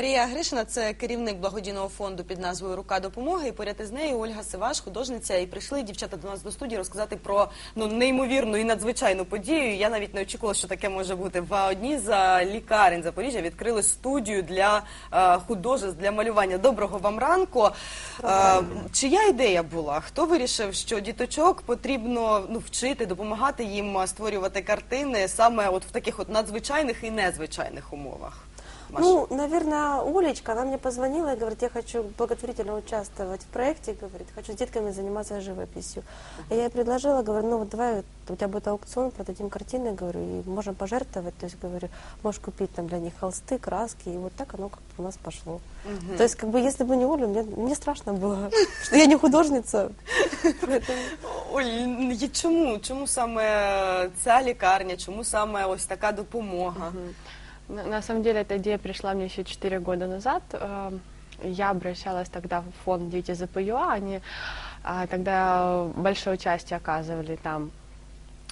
Марія Гришина це керівник благодійного фонду під назвою Рука допомоги. І поряд із нею Ольга Сиваш, художниця. І прийшли дівчата до нас до студії розказати про ну неймовірну і надзвичайну подію. Я навіть не очікувала, що таке може бути. В одній з лікарень Запоріжжя відкрили студію для е, художеств, для малювання. Доброго вам ранку. Е, чия ідея була? Хто вирішив, що діточок потрібно ну вчити, допомагати їм е, створювати картини саме от в таких от надзвичайних і незвичайних умовах? Маша? Ну, наверное, Олечка, она мне позвонила и говорит, я хочу благотворительно участвовать в проекте, говорит, хочу с детками заниматься живописью. И я ей предложила, говорю, ну вот давай, у тебя будет аукцион, продадим картины, говорю, и можем пожертвовать, то есть, говорю, можешь купить там для них холсты, краски, и вот так оно как-то у нас пошло. То есть, как бы, если бы не Оля, мне, мне страшно было, что я не художница. Оль, й- чому? Чому саме ця лікарня? Чому саме ось така допомога? На, самом деле эта идея пришла мне еще 4 года назад. Э, Я обращалась тогда в фонд «Дети ЗПЮА». Они а, тогда большое участие оказывали там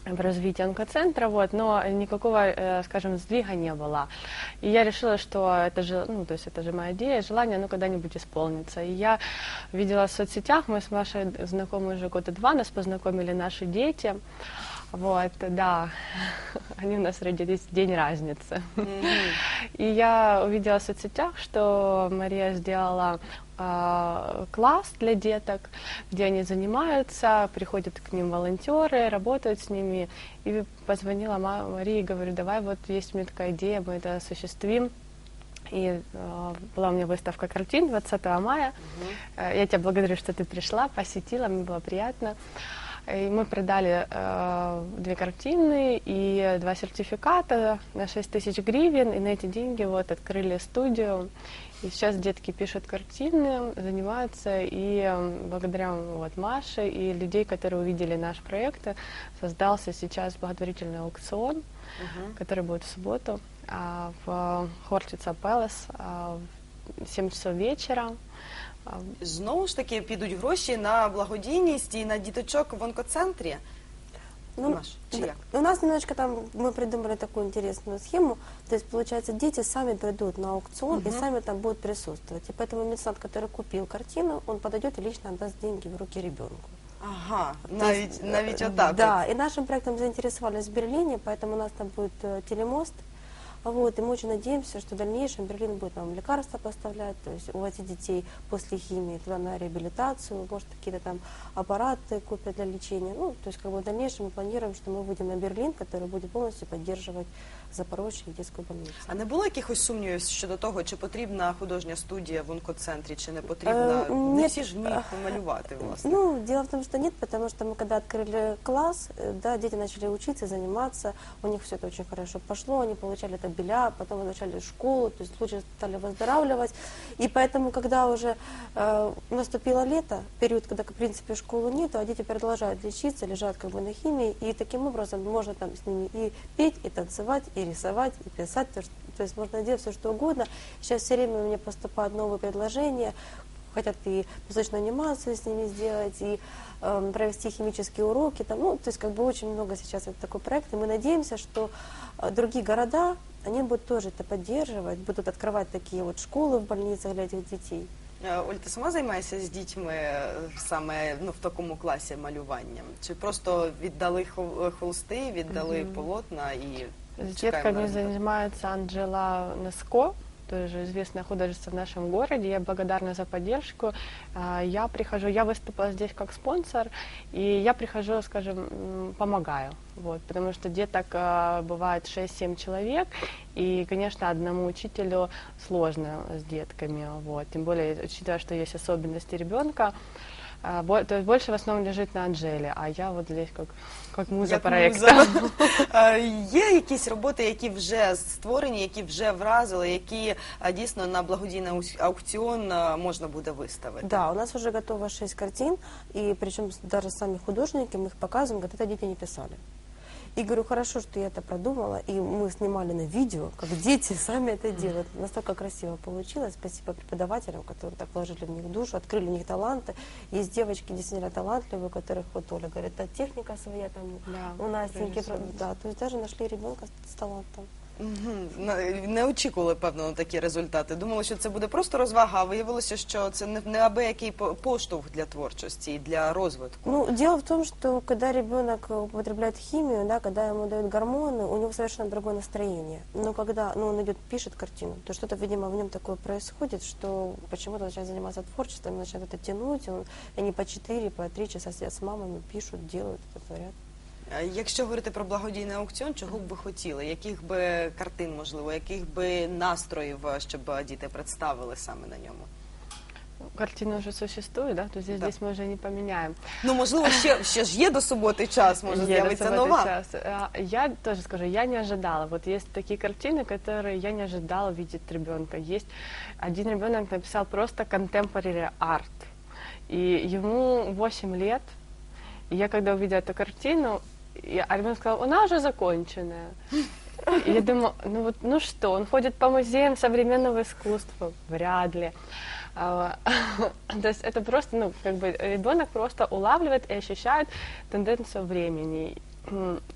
в развитии онкоцентра, вот, но никакого, э, скажем, сдвига не было. И я решила, что это же, ну, то есть это же моя идея, желание, оно когда-нибудь исполнится. И я видела в соцсетях, мы с Машей знакомы уже года два, нас познакомили наши дети. Вот, да, они у нас родились в день разницы. И я увидела в соцсетях, что Мария сделала а, класс для деток, где они занимаются, приходят к ним волонтеры, работают с ними. И позвонила Ма- Марии, говорю, давай, вот есть у меня такая идея, мы это осуществим. И э, была у меня выставка картин 20 мая. Э, Я тебя благодарю, что ты пришла, посетила, мне было приятно. И мы продали э, две картины и два сертификата на 6 тысяч гривен. И на эти деньги вот открыли студию. И сейчас детки пишут картины, занимаются. И э, благодаря вот Маше и людей, которые увидели наш проект, э, создался сейчас благотворительный аукцион, который будет в субботу а, в Хортица Пелес а, в 7 часов вечера. А, Знову ж таки підуть гроші на благодійність і на діточок в онкоцентрі. Ну, Маш, чи да. як? У нас немножечко там мы придумали такую интересную схему. То есть, получается, дети сами придут на аукцион и сами там будут присутствовать. И поэтому меценат, который купил картину, он подойдет и лично отдаст деньги в руки ребенку. Ага, То навіть есть, навіть э, отак. Да, и нашим проектом заинтересовались в Берлине, поэтому у нас там будет э, телемост. Вот, и мы очень надеемся, что в дальнейшем Берлин будет нам лекарства поставлять, то есть увозить детей после химии туда на реабилитацию, может какие-то там аппараты купят для лечения. Ну, то есть как бы в дальнейшем мы планируем, что мы выйдем на Берлин, который будет полностью поддерживать Запорожье и детскую больницу. А не було якихось сумнівів щодо того, чи потрібна художня студія в онкоцентрі, чи не потрібна? Е, Не ні. всі ж вміють малювати, власне. Ну, дело в том, что нет, потому что мы когда открыли класс, э, да, дети начали учиться, заниматься, у них все это очень хорошо пошло, они получали это беля, потом начали школу, то есть лучше стали выздоравливать. И поэтому, когда уже э, наступило лето, период, когда, в принципе, школы нету, а дети продолжают лечиться, лежат как бы на химии, и таким образом можно там с ними и петь, и танцевать, и рисовать, и писать, то, то есть можно делать все, что угодно. Сейчас все время мне поступают новые предложения, хотят и песочную анимацию с ними сделать, и эм, провести химические уроки. Там, ну, то есть как бы очень много сейчас это такой проект, и мы надеемся, что э, другие города, они будут тоже это поддерживать, будут открывать такие вот школы в больницах для этих детей. Е, Оль, ти сама займаєшся з дітьми е, саме ну, в такому класі малюванням? Чи просто віддали хол- холсти, віддали полотна і С чекаємо детками на результат? занимается Анджела Неско, тоже известная художница в нашем городе. Я благодарна за поддержку. А, Я прихожу, я выступила здесь как спонсор, и я прихожу, скажем, помогаю. Вот, потому что деток а, бывает 6-7 человек, и, конечно, одному учителю сложно с детками. Вот, тем более, учитывая, что есть особенности ребенка, а, бо- то есть больше в основном лежит на Анжеле, а я вот здесь как, как муза Як проекта. муза. Е, Є якісь роботи, які вже створені, які вже вразили, які е, дійсно на благодійний аус- аукціон е, можна буде виставити? Да, у нас уже готово шесть картин, и причем даже сами художники, мы их показываем, говорят, это дети не писали. И говорю, хорошо, что я это продумала, и мы снимали на видео, как дети сами это делают. Настолько красиво получилось. Спасибо преподавателям, которые так вложили в них душу, открыли в них таланты. Есть девочки действительно талантливые, которых, вот Оля говорит, «Да, техника своя там Да, у Настеньки. Да, то есть даже нашли ребенка с талантом. Мгм. На- Не очікували, певно, на такі результати. Думали, що це буде просто розвага, а виявилося, що це не неабиякий по- поштовх для творчості і для розвитку. Ну, дело в том, что когда ребенок употребляет химию, да, когда ему дают гормоны, у него совершенно другое настроение. Но когда ну, он идет, пишет картину, то что-то, видимо, в нем такое происходит, что почему-то начинает заниматься творчеством, начинает это тянуть, он, они по 4, по 3 часа сидят с мамами, пишут, делают это, творят. А Якщо говорити про благодійний аукціон, чого б ви хотіли? Яких би картин, можливо, яких би настроїв, е, щоб е, діти представили саме на ньому? Картина уже существует, да, то здесь, Да. здесь мы уже не поменяем. Ну, можливо, ще, ще ж є до суботи час, може Еле з'явиться в этот нова. час. А, Я тоже скажу, я не ожидала. Вот есть такие картины, которые я не ожидала видеть ребенка. Есть один ребенок написал просто contemporary art. И ему 8 лет. И я когда увидела эту картину, я, а ребенок сказал, она уже законченная. И я думаю, ну вот, ну что, он ходит по музеям современного искусства? Вряд ли. А, То есть это просто, ну, как бы ребенок просто улавливает и ощущает тенденцию времени.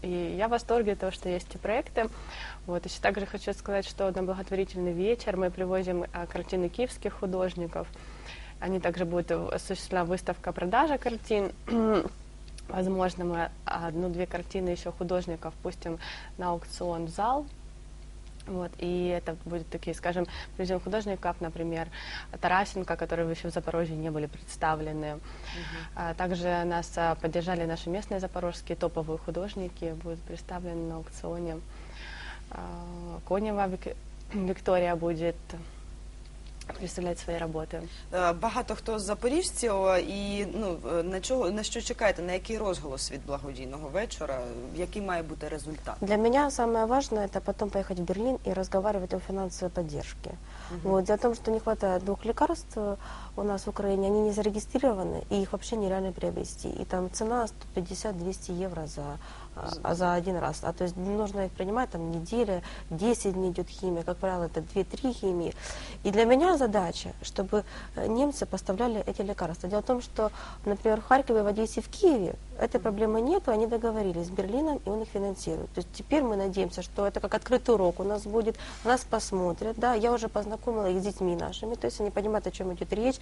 И я в восторге от того, что есть эти проекты. Вот, еще также хочу сказать, что на благотворительный вечер мы привозим а, картины киевских художников. Они также будет осуществлена выставка продажа картин. Возможно, мы одну-две картины еще художников пустим на аукцион в зал. Вот, и это будут такие, скажем, привезем художников, например, Тарасенко, которые еще в Запорожье не были представлены. А также нас а, поддержали наши местные запорожские топовые художники, будут представлены на аукционе. А, Конева Вик- Виктория будет представлять свої работы. Е, Багато хто з запоріжців е, і ну е, на чого на що чекаєте? На який розголос від благодійного вечора? Який має бути результат? Для мене найважливіше – це потім поїхати в в і и у о финансовой поддержке. Вот. Дело в том, что не хватает двух лекарств э, у нас в Украине, они не зарегистрированы, и их вообще нереально приобрести. И там цена 150-200 евро за, а, за один раз. А то есть нужно их принимать там неделя, 10 дней идет химия, как правило, это 2-3 химии. И для меня задача, чтобы э, немцы поставляли эти лекарства. Дело в том, что, например, в Харькове, в Одессе, в Киеве этой проблемы нет, они договорились с Берлином, и он их финансирует. То есть теперь мы надеемся, что это как открытый урок у нас будет, нас посмотрят, да, я уже познакомила их с детьми нашими, то есть они понимают, о чем идет речь,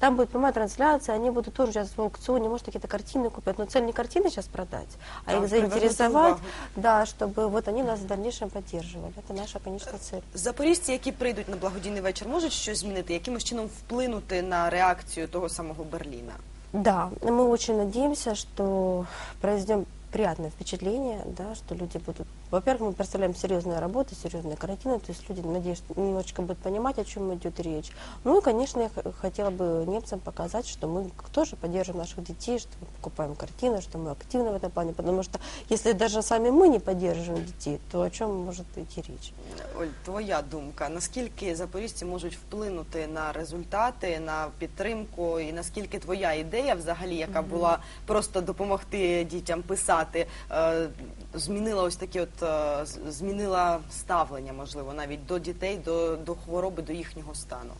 там будет прямая трансляция, они будут тоже участвовать в аукционе, может, какие-то картины купят, но цель не картины сейчас продать, а Да, их привернуть заинтересовать, увагу. да, чтобы вот они нас в дальнейшем поддерживали. Это наша, конечно, цель. Запоріжці, які прийдуть на благодійний вечір, можуть щось змінити, якимось чином вплинути на реакцію того самого Берліна. Да, мы очень надеемся, что произведем приятное впечатление, да, что люди будут... Во-первых, мы представляем серьезные работы, серьезные картины, то есть люди, надеюсь, немножечко будут понимать, о чем идет речь. Ну и, конечно, я х- хотела бы немцам показать, что мы тоже поддерживаем наших детей, что мы покупаем картины, что мы активны в этом плане, потому что если даже сами мы не поддерживаем детей, то о чем может идти речь? Оль, твоя думка, наскільки запоріжці можуть вплинути на результати, на підтримку, і наскільки твоя ідея, взагалі, яка була просто допомогти дітям писати, е, змінила ось такі, от е, з- змінила ставлення, можливо, навіть до дітей, до, до хвороби, до їхнього стану.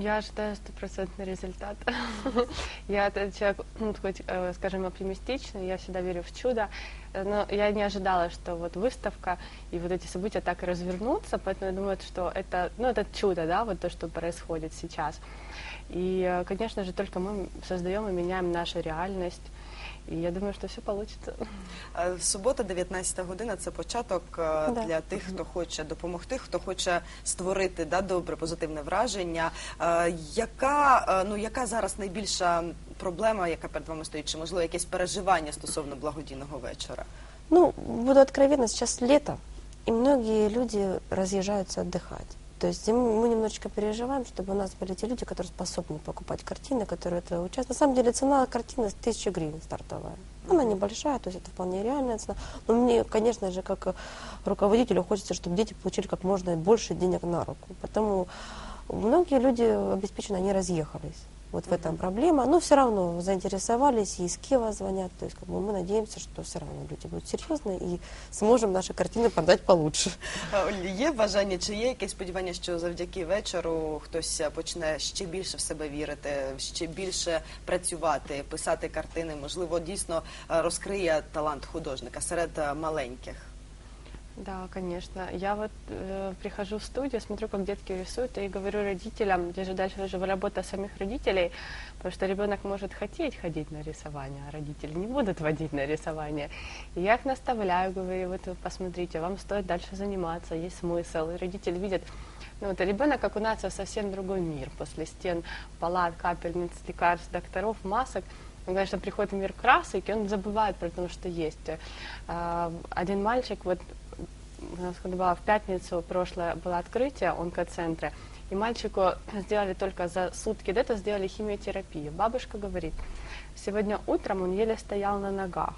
Я ожидаю стопроцентный результат. Я этот человек, ну, хоть, э, скажем, оптимистичный, я всегда верю в чудо, Э, но я не ожидала, что вот выставка и вот эти события так и развернутся, поэтому я думаю, что это, ну, это чудо, да, вот то, что происходит сейчас. И, э, конечно же, только мы создаем и меняем нашу реальность, и я думаю, что все получится. Е, Субота, 19 година це початок е, Да. для тих, хто хоче допомогти, хто хоче створити да, добре, позитивне враження. Е, Яка, е, ну, яка зараз найбільша проблема, яка перед вами стоїть? Чи можливо якесь переживання стосовно благодійного вечора? Ну, буду откровенна, сейчас лето, и многие люди разъезжаются отдыхать. То есть мы немножечко переживаем, чтобы у нас были те люди, которые способны покупать картины, которые это участвуют. На самом деле цена картины 1000 гривен стартовая. Она небольшая, то есть это вполне реальная цена. Но мне, конечно же, как руководителю хочется, чтобы дети получили как можно больше денег на руку. Поэтому многие люди обеспечены, они разъехались. Вот в этом проблема. Но все равно заинтересовались, и из Киева звонят. То есть как бы мы надеемся, что все равно люди будут серьезные и сможем наши картины продать получше. Е, Оль, Є бажання, чи є якесь сподівання, що завдяки вечору хтось е, почне ще більше в себе вірити, ще більше працювати, писати картини, можливо, дійсно е, розкриє талант художника серед е, маленьких. Да, конечно. Я вот э, прихожу в студию, смотрю, как детки рисуют, и говорю родителям, где же дальше уже работа самих родителей, потому что ребенок может хотеть ходить на рисование, а родители не будут водить на рисование. И я их наставляю, говорю, вот вы посмотрите, вам стоит дальше заниматься, есть смысл. И родители видят, ну, вот ребенок окунается в совсем другой мир после стен, палат, капельниц, лекарств, докторов, масок. Он, конечно, приходит в мир красок, и он забывает про то, что есть. А, Один мальчик, вот у нас была в пятницу прошлое было открытие онкоцентра, и мальчику сделали только за сутки до этого сделали химиотерапию. Бабушка говорит, сегодня утром он еле стоял на ногах.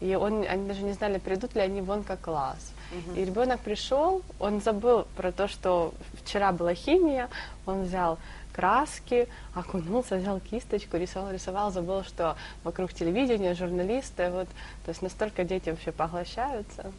И он, они даже не знали, придут ли они в онкокласс. И ребенок пришел, он забыл про то, что вчера была химия, он взял краски, окунулся, взял кисточку, рисовал, рисовал, забыл, что вокруг телевидения, журналисты, вот, то есть настолько дети вообще поглощаются.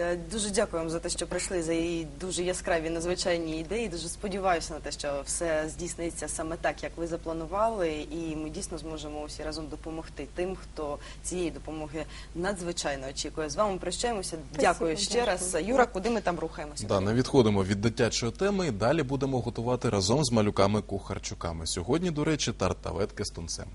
Е, Дуже дякую вам за те, що прийшли за її дуже яскраві надзвичайні ідеї. Дуже сподіваюся на те, що все здійсниться саме так, як ви запланували, і ми дійсно зможемо усі разом допомогти тим, хто цієї допомоги надзвичайно очікує. З вами прощаємося. Дякую ще раз. Юра, куди ми там рухаємося? Да, не відходимо від дитячої теми і далі будемо готувати разом з малюками-кухарчуками. Сьогодні, до речі, тарталетки з тунцем.